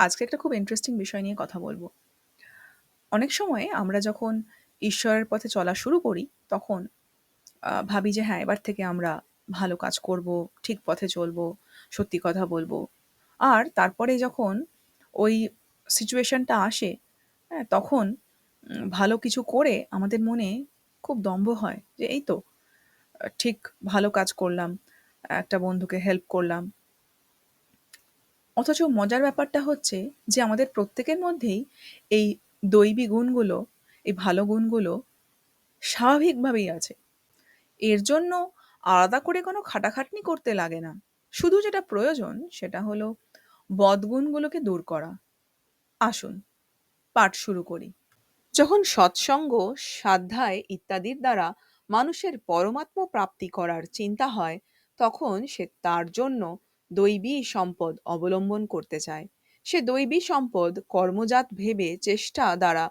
আজকে একটা খুব ইন্টারেস্টিং বিষয় নিয়ে কথা বলব অনেক সময় আমরা যখন ঈশ্বরের পথে চলা শুরু করি, তখন ভাবি যে হ্যাঁ, এবার থেকে আমরা ভালো কাজ করব, ঠিক পথে চলব, সত্যি কথা বলব আর তারপরে যখন ওই সিচুয়েশনটা আসে, হ্যাঁ? তখন ভালো কিছু করে আমাদের মনে খুব দম্ভ হয় যে এই তো ঠিক ভালো কাজ করলাম, একটা বন্ধুকে হেল্প করলাম। অথচ মজার ব্যাপারটা হচ্ছে যে আমাদের প্রত্যেকের মধ্যেই এই দৈবী গুণগুলো, এই ভালো গুণগুলো স্বাভাবিকভাবেই আছে। এর জন্য আলাদা করে কোনো খাটাখাটনি করতে লাগে না। শুধু যেটা প্রয়োজন সেটা হলো বদগুণগুলোকে দূর করা। আসুন, পাঠ শুরু করি। যখন সৎসঙ্গ, সাধ্যায় ইত্যাদির দ্বারা মানুষের পরমাত্ম প্রাপ্তি করার চিন্তা হয়, তখন সে তার জন্য দৈবী সম্পদ অবলম্বন করতে চায়। সে দৈবী সম্পদ কর্মজাত ভেবে চেষ্টা দ্বারা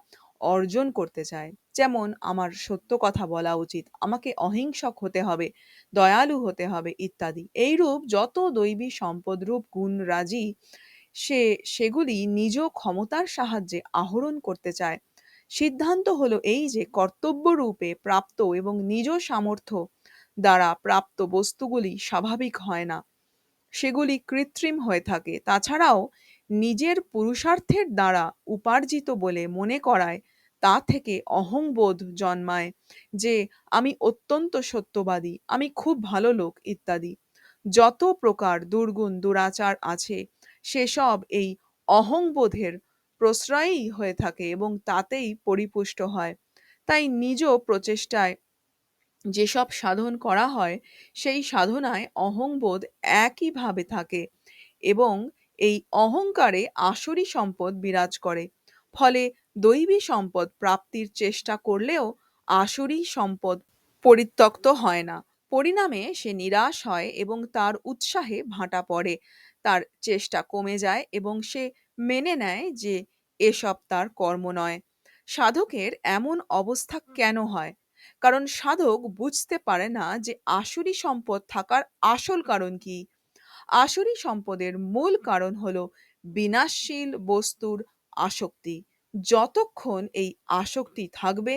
অর্জন করতে চায়। যেমন আমার সত্য কথা বলা উচিত, আমাকে অহিংসক হতে হবে, দয়ালু হতে হবে ইত্যাদি। এইরূপ যত দৈবী সম্পদরূপ গুণরাজি সে সেগুলি নিজ ক্ষমতার সাহায্যে আহরণ করতে চায়। সিদ্ধান্ত হলো এই যে কর্তব্যরূপে প্রাপ্ত এবং নিজ সামর্থ্য দ্বারা প্রাপ্ত বস্তুগুলি স্বাভাবিক হয় না। সেগুলি কৃত্রিম হয়ে থাকে। তাছাড়াও নিজের পুরুষার্থের দ্বারা উপার্জিত বলে মনে করায় তা থেকে অহংবোধ জন্মায় যে আমি অত্যন্ত সত্যবাদী, আমি খুব ভালো লোক ইত্যাদি। যত প্রকার দুর্গুণ দুরাচার আছে সেসব এই অহংবোধের প্রশ্রয়ই হয়ে থাকে এবং তাতেই পরিপুষ্ট হয়। তাই নিজ প্রচেষ্টায় যেসব সাধন করা হয়, সেই সাধনায় অহংবোধ একইভাবে থাকে এবং এই অহংকারে আসরি সম্পদ বিরাজ করে। ফলে দৈবী সম্পদ প্রাপ্তির চেষ্টা করলেও আসরি সম্পদ পরিত্যক্ত হয় না। পরিণামে সে নিরাশ হয় এবং তার উৎসাহে ভাঁটা পড়ে। তার চেষ্টা কমে যায় এবং সে মেনে নেয় যে এসব তার কর্ম নয়। সাধকের এমন অবস্থা কেন হয়? কারণ সাধক বুঝতে পারে না যে আসরি সম্পদ থাকার আসল কারণ কি? আসরি সম্পদের মূল কারণ হলো বিনাশশীল বস্তুর আসক্তি। যতক্ষণ এই আসক্তি থাকবে,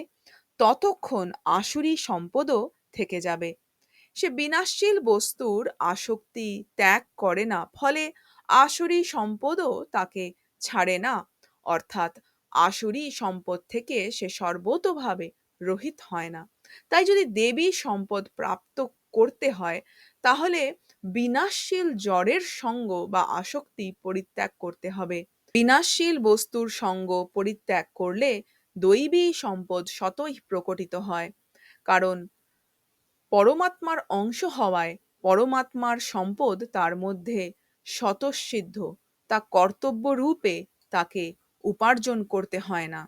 ততক্ষণ আসরি সম্পদও থেকে যাবে। সে বিনাশশীল বস্তুর আসক্তি ত্যাগ করে না, ফলে আসরি সম্পদও তাকে ছাড়ে না। অর্থাৎ আসরি সম্পদ থেকে সে সর্বতোভাবে রহিত হয় না। তাই যদি দেবী সম্পদ প্রাপ্ত করতে হয়, তাহলে বিনাশশীল জড়ের সঙ্গ বা আসক্তি পরিত্যাগ করতে হবে। বিনাশশীল বস্তুর সঙ্গ পরিত্যাগ করলে দৈবী সম্পদ স্বতই প্রকটিত হয়। কারণ পরমাত্মার অংশ হওয়ায় পরমাত্মার সম্পদ তার মধ্যে স্বতঃসিদ্ধ। তা কর্তব্য রূপে তাকে উপার্জন করতে হয় না।